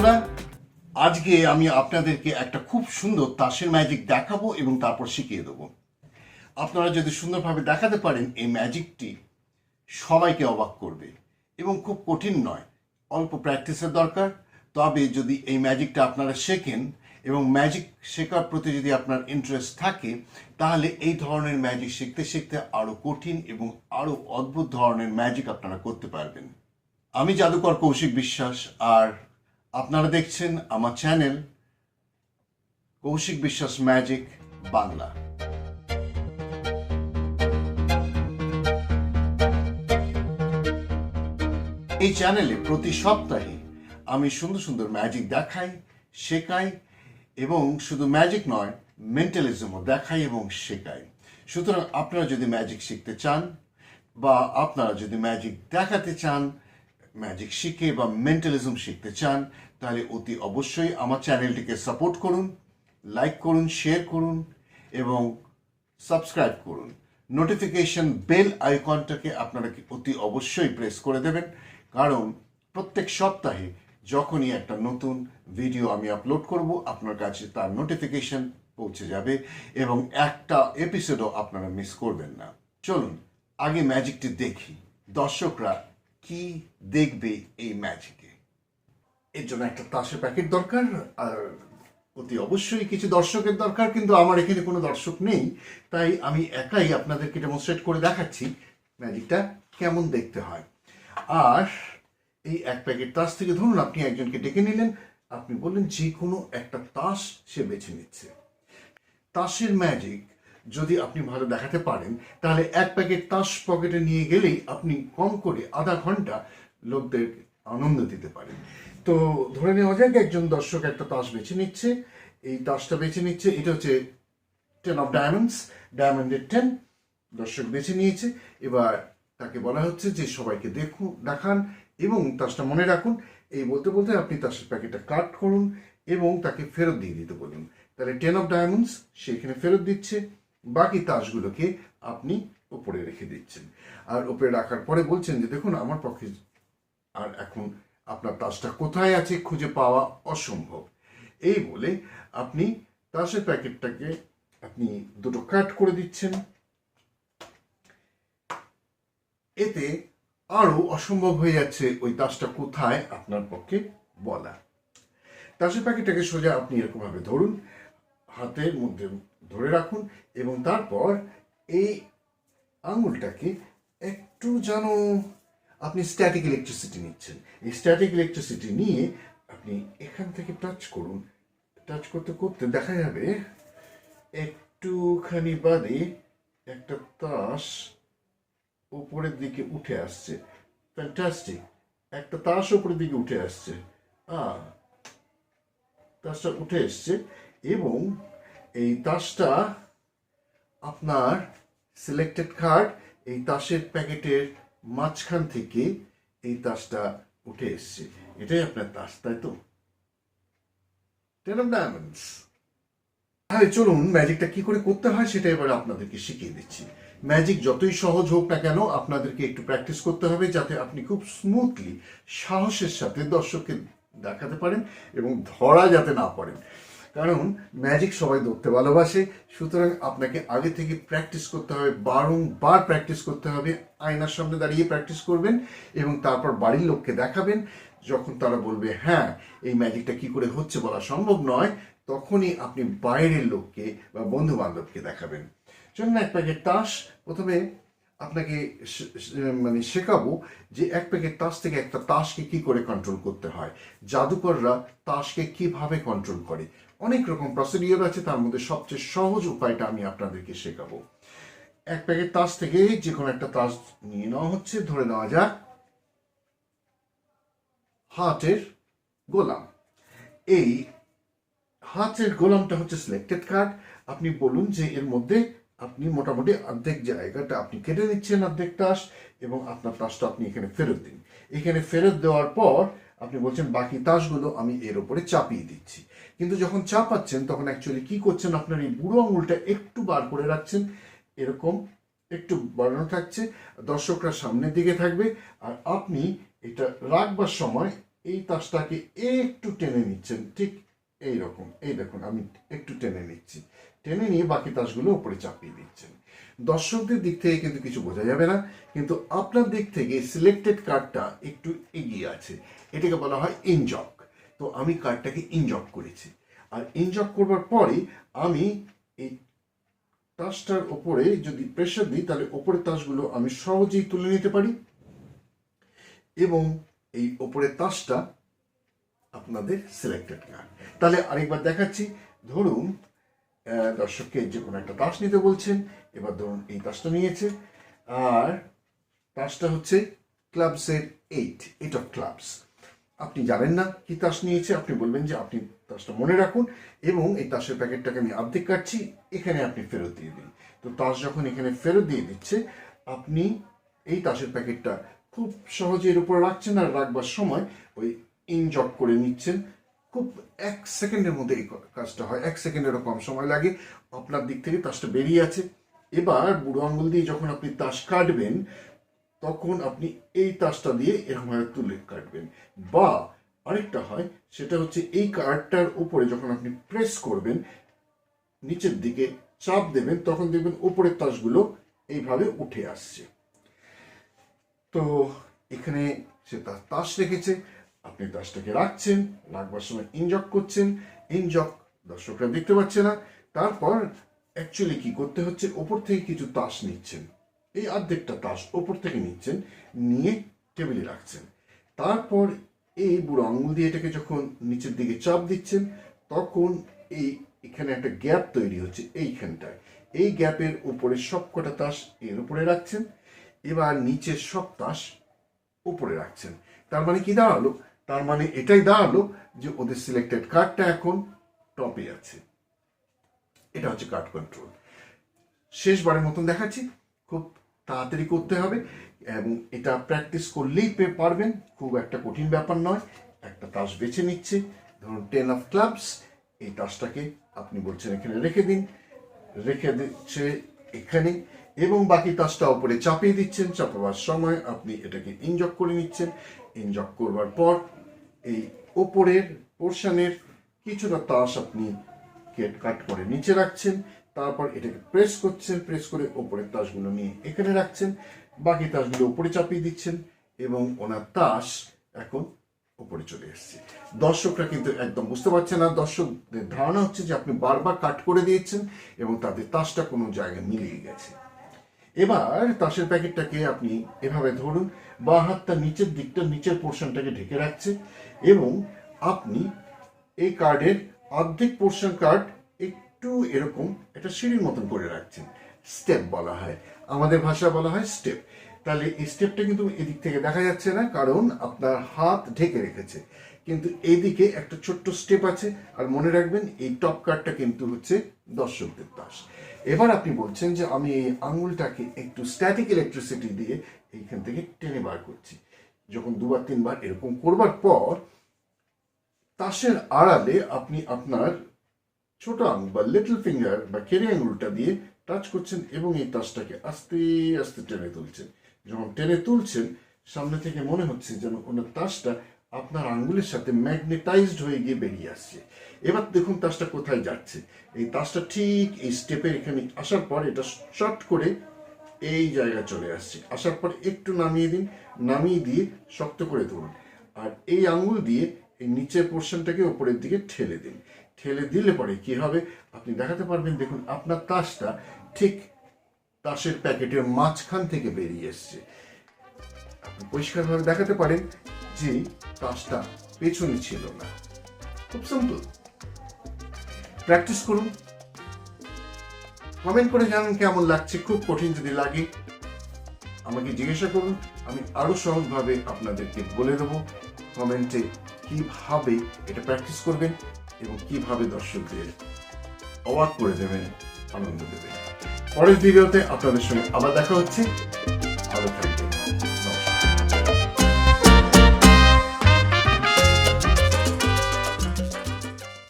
বন্ধুরা, আজকে আমি আপনাদেরকে একটা খুব সুন্দর তাসের ম্যাজিক দেখাবো এবং তারপর শিখিয়ে দেবো। আপনারা যদি সুন্দরভাবে দেখাতে পারেন, এই ম্যাজিকটি সবাইকে অবাক করবে এবং খুব কঠিন নয়, অল্প প্র্যাকটিসের দরকার। তবে যদি এই ম্যাজিকটা আপনারা শেখেন এবং ম্যাজিক শেখার প্রতি যদি আপনার ইন্টারেস্ট থাকে, তাহলে এই ধরনের ম্যাজিক শিখতে শিখতে আরও কঠিন এবং আরও অদ্ভুত ধরনের ম্যাজিক আপনারা করতে পারবেন। আমি জাদুকর কৌশিক বিশ্বাস আর আপনারা দেখছেন আমার চ্যানেল কৌশিক বিশ্বাস ম্যাজিক বাংলা। এই চ্যানেলে প্রতি সপ্তাহে আমি সুন্দর সুন্দর ম্যাজিক দেখাই, শেখাই এবং শুধু ম্যাজিক নয় মেন্টালিজমও দেখাই এবং শেখাই। সুতরাং আপনারা যদি ম্যাজিক শিখতে চান বা আপনারা যদি ম্যাজিক দেখাতে চান ম্যাজিক শিখে বা মেন্টালিজম শিখতে চান, তাহলে অতি অবশ্যই আমার চ্যানেলটিকে সাপোর্ট করুন লাইক করুন শেয়ার করুন এবং সাবস্ক্রাইব করুন। নোটিফিকেশন বেল আইকনটাকে আপনারা অতি অবশ্যই প্রেস করে দেবেন, কারণ প্রত্যেক সপ্তাহে যখনই একটা নতুন ভিডিও আমি আপলোড করব, আপনার কাছে তার নোটিফিকেশন পৌঁছে যাবে এবং একটা এপিসোডও আপনারা মিস করবেন না। চলুন, আগে ম্যাজিকটি দেখি। দর্শকরা কি দেখবে এই ম্যাজিকে এর জন্য একটা তাসের প্যাকেট দরকার, আর অতি অবশ্যই কিছু দর্শকের দরকার, কিন্তু আমার এখানে কোনো দর্শক নেই, তাই আমি একাই আপনাদেরকে ডেমনস্ট্রেট করে দেখাচ্ছি ম্যাজিকটা কেমন দেখতে হয়। আর এই এক প্যাকেট তাস থেকে ধরুন আপনি একজনকে ডেকে নিলেন, আপনি বললেন যে কোনো একটা তাস সে বেছে নিচ্ছে। তাসের ম্যাজিক যদি আপনি ভালো দেখাতে পারেন, তাহলে এক প্যাকেট তাস পকেটে নিয়ে গেলেই আপনি কম করে আধা ঘণ্টা লোকদের আনন্দ দিতে পারেন। তো ধরে নেওয়া যাক একজন দর্শক একটা তাস বেছে নিচ্ছে। এই তাসটা বেছে নিচ্ছে, এটা হচ্ছে টেন অফ ডায়মন্ডস ডায়মন্ডের টেন দর্শক বেছে নিয়েছে। এবার তাকে বলা হচ্ছে যে সবাইকে দেখুন, দেখান এবং তাসটা মনে রাখুন। এই বলতে বলতে আপনি তাসের প্যাকেটটা কাট করুন এবং তাকে ফেরত দিয়ে দিতে বলুন। তাহলে টেন অফ ডায়মন্ডস সে এখানে ফেরত দিচ্ছে। বাকি তাসগুলোকে আপনি ওপরে রেখে দিচ্ছেন। আর ওপরে রাখার পরে বলছেন যে, দেখুন, আমার পক্ষে আর এখন আপনার তাসটা কোথায় আছে খুঁজে পাওয়া অসম্ভব। এই বলে আপনি তাসের প্যাকেটটাকে আপনি দুটো কাট করে দিচ্ছেন। এতে আরও অসম্ভব হয়ে যাচ্ছে ওই তাসটা কোথায় আপনার পক্ষে বলা। তাসের প্যাকেটটাকে সোজা আপনি এরকমভাবে ধরুন, হাতের মধ্যে ধরে রাখুন এবং তারপর এই আঙুলটাকে একটু যেন আপনি স্ট্যাটিক ইলেকট্রিসিটি নিচ্ছেন। এই স্ট্যাটিক ইলেকট্রিসিটি নিয়ে আপনি এখান থেকে টাচ করুন। টাচ করতে করতে দেখা যাবে একটুখানি বাদে একটা তাস উপরের দিকে উঠে আসছে। ফ্যান্টাস্টিক একটা তাস উপরের দিকে উঠে আসছে। আহ! তাসটা উঠে এসছে এবং এই তাসটা আপনার সিলেক্টেড কার্ড এই তাসের প্যাকেটের মাঝখান থেকে এই তাসটা উঠে এসছে। এটাই আপনার তাস, তাই তো? টেন অফ ডায়মন্ডস তাহলে চলুন ম্যাজিকটা কি করে করতে হয় সেটা এবার আপনাদেরকে শিখিয়ে দিচ্ছি। ম্যাজিক যতই সহজ হোক না কেন, আপনাদেরকে একটু প্র্যাকটিস করতে হবে যাতে আপনি খুব স্মুথলি সাহসের সাথে দর্শককে দেখাতে পারেন এবং ধরা যাতে না পড়েন। কারণ ম্যাজিক সবাই ধরতে ভালোবাসে। সুতরাং আপনাকে আগে থেকে প্র্যাকটিস করতে হবে, বারংবার প্র্যাকটিস করতে হবে, আয়নার সামনে দাঁড়িয়ে প্র্যাকটিস করবেন এবং তারপর বাড়ির লোককে দেখাবেন। যখন তারা বলবে হ্যাঁ এই ম্যাজিকটা কি করে হচ্ছে বলা সম্ভব নয়, তখনই আপনি বাইরের লোককে বা বন্ধু বান্ধবকে দেখাবেন। চলুন এক প্যাকেট তাস। প্রথমে আপনাকে মানে শেখাবো যে এক প্যাকেট তাস থেকে একটা তাসকে কি করে কন্ট্রোল করতে হয়। জাদুকররা তাসকে কীভাবে কন্ট্রোল করে? অনেক রকম প্রসিডিওর আছে, তার মধ্যে সবচেয়ে সহজ উপায়টা আমি আপনাদেরকে শেখাবো। এক প্যাকেট তাস থেকে যে কোনো একটা তাস নিয়ে নেওয়া হচ্ছে, ধরে নেওয়া যাক। হাতের গোলাম। এই হাতের গোলামটা হচ্ছে সিলেক্টেড কার্ড আপনি বলুন যে এর মধ্যে আপনি মোটামুটি অর্ধেক জায়গাটা আপনি কেটে নিচ্ছেন অর্ধেক তাস এবং আপনার তাসটা আপনি এখানে ফেরত দিন। এখানে ফেরত দেওয়ার পর আপনি বলছেন, বাকি তাসগুলো আমি এর উপরে চাপিয়ে দিচ্ছি। কিন্তু যখন চাপাচ্ছেন তখন অ্যাকচুয়ালি কি করছেন আপনার এই বুড়ো আঙুলটা একটু বার করে রাখছেন। এরকম একটু বাড়ানো থাকছে। দর্শকরা সামনের দিকে থাকবে। আর আপনি এটা রাখবার সময় এই তাসটাকে একটু টেনে নিচ্ছেন। ঠিক এই রকম এই দেখুন, আমি একটু টেনে নিচ্ছি। টেনে নিয়ে বাকি তাসগুলো উপরে চাপিয়ে দিচ্ছেন। দর্শকদের দিক থেকে কিন্তু কিছু বোঝা যাবে না। কিন্তু আপনার দিক থেকে সিলেক্টেড কার্ডটা একটু এগিয়ে আছে। এটাকে বলা হয় ইনজক তো আমি কার্ডটাকে ইনজক করেছি। আর ইনজক করবার পরে আমি এই তাসটার ওপরে যদি প্রেশার দিই, তাহলে ওপরের তাসগুলো আমি সহজেই তুলে নিতে পারি। এবং এই ওপরের তাসটা আপনাদের সিলেক্টেড কার্ড তাহলে আরেকবার দেখাচ্ছি। ধরুন দর্শককে যে কোনো একটা তাস নিতে বলছেন, এবার ধরুন এই তাসটা নিয়েছে। আর তাসটা হচ্ছে ক্লাবসের এইট এইট অফ ক্লাবস আপনি জানেন না কি তাস নিয়েছে, আপনি বলবেন যে আপনি তাসটা মনে রাখুন এবং এই তাসের প্যাকেটটাকে আমি অর্ধেক কাটছি, এখানে আপনি ফেরত দিয়ে দিন। তো তাস যখন এখানে ফেরত দিয়ে দিচ্ছে, আপনি এই তাসের প্যাকেটটা খুব সহজে এর উপর রাখছেন আর রাখবার সময় ওই ইনজক করে নিচ্ছেন। খুব এক সেকেন্ডের মধ্যে এই কাজটা হয়, এক সেকেন্ডেরও কম সময় লাগে। আপনার দিক থেকে তাসটা বেরিয়ে আছে। এবার বুড়ো আঙুল দিয়ে যখন আপনি তাস কাটবেন তখন আপনি এই তাসটা দিয়ে এরকমভাবে তুলে কাটবেন। বা আরেকটা হয়, সেটা হচ্ছে এই কার্ডটার উপরে যখন আপনি প্রেস করবেন, নিচের দিকে চাপ দেবেন, তখন দেখবেন উপরের তাসগুলো এইভাবে উঠে আসছে। তো এখানে সে তার তাস রেখেছে, আপনি তাসটাকে রাখছেন, রাখবার সময় ইনজক করছেন, ইনজক দর্শকরা দেখতে পাচ্ছে না। তারপর অ্যাকচুয়ালি কি করতে হচ্ছে? ওপর থেকে কিছু তাস নিচ্ছেন। এই অর্ধেকটা তাস ওপর থেকে নিচ্ছেন, নিয়ে টেবিলে রাখছেন। তারপর এই বুড়ো আঙুল দিয়ে এটাকে যখন নিচের দিকে চাপ দিচ্ছেন, তখন এই এখানে একটা গ্যাপ তৈরি হচ্ছে এইখানটায়। এই গ্যাপের উপরে সব কটা তাস এর উপরে রাখছেন, এবার নিচের সব তাস উপরে রাখছেন। তার মানে কি দাঁড়াল? তার মানে এটাই দাঁড়াল যে ওদের সিলেক্টেড কার্ডটা এখন টপে আছে। এটা হচ্ছে কার্ড কন্ট্রোল শেষবারের মতন দেখাচ্ছি। খুব তাড়াতাড়ি করতে হবে এবং এটা প্র্যাকটিস করলেই পে- পারবেন। খুব একটা কঠিন ব্যাপার নয়। একটা তাস বেছে নিচ্ছে। ধরুন টেন অফ ক্লাবস এই তাসটাকে আপনি বলছেন এখানে রেখে দিন। রেখে দিচ্ছে এখানে এবং বাকি তাসটা উপরে চাপিয়ে দিচ্ছেন। চাপাবার সময় আপনি এটাকে ইনজক করে নিচ্ছেন। ইনজক করবার পর এই ওপরের পোর্শনের কিছুটা তাস আপনি কেট কাট করে নিচে রাখছেন। তারপর এটাকে প্রেস করছেন প্রেস করে ওপরের তাসগুলো নিয়ে এখানে রাখছেন, বাকি তাসগুলো উপরে চাপিয়ে দিচ্ছেন এবং ওনার তাস এখন উপরে চলে এসছে। দর্শকরা কিন্তু একদম বুঝতে পারছে না, দর্শকদের ধারণা হচ্ছে যে আপনি বারবার কাট করে দিয়েছেন এবং তাদের তাসটা কোনো জায়গায় মিলিয়ে গেছে। এবার তাসের প্যাকেটটাকে আপনি এভাবে ধরুন, বা হাতটা নিচের দিকটা, নিচের পোর্শনটাকে ঢেকে রাখছে এবং আপনি এই কার্ডের অর্ধেক পোর্শন কার্ড একটু এরকম একটা সিঁড়ির মতন করে রাখছেন। স্টেপ বলা হয়। আমাদের ভাষা বলা হয় স্টেপ। তাহলে এই স্টেপটা কিন্তু এদিক থেকে দেখা যাচ্ছে না, কারণ আপনার হাত ঢেকে রেখেছে। কিন্তু এইদিকে একটা ছোট্ট স্টেপ আছে, আর মনে রাখবেন এই টপ কার্ডটা কিন্তু হচ্ছে দর্শকদের তাস এবার আপনি বলছেন যে আমি এই আঙুলটাকে একটু স্ট্যাটিক ইলেকট্রিসিটি দিয়ে এইখান থেকে টেনে বার করছি। যখন দুবার, তিনবার এরকম করবার পর, তাসের আড়ালে আপনি আপনার ছোট আঙুল বা লিটল ফিঙ্গার বা কেরি আঙুলটা দিয়ে টাচ করছেন এবং এই তাসটাকে আস্তে আস্তে টেনে তুলছেন। যখন টেনে তুলছেন, সামনে থেকে মনে হচ্ছে যেন ওনার তাসটা আপনার আঙ্গুলের সাথে ম্যাগনেটাইজড হয়ে গিয়ে বেরিয়ে আসছে। এবার দেখুন তাসটা কোথায় যাচ্ছে। এই তাসটা ঠিক এই স্টেপের এখানে আসার পর এটা শর্ট করে এই জায়গায় চলে আসছে। আসার পর একটু নামিয়ে দিন, নামিয়ে দিয়ে শক্ত করে ধরুন আর এই আঙ্গুল দিয়ে এই নিচের পোর্শনটাকে ওপরের দিকে ঠেলে দিন। ঠেলে দিলে পরে কি হবে? আপনি দেখাতে পারবেন, দেখুন আপনার তাসটা ঠিক তাসের প্যাকেটের মাঝখান থেকে বেরিয়ে এসছে। আপনি পরিষ্কারভাবে দেখাতে পারেন যে তাসটা পেছনে ছিল না। খুব সিম্পল প্র্যাকটিস করুন। কমেন্ট করে জানান কেমন লাগছে, খুব কঠিন যদি লাগে। আমাকে জিজ্ঞাসা করুন, আমি আরও সহজভাবে আপনাদেরকে বলে দেবো। কমেন্টে কীভাবে এটা প্র্যাকটিস করবেন? এবং কীভাবে দর্শকদের অবাক করে দেবে, আনন্দ দেবে। পরের ভিডিওতে আপনাদের সঙ্গে আবার দেখা হচ্ছে। ভালো থাকবেন।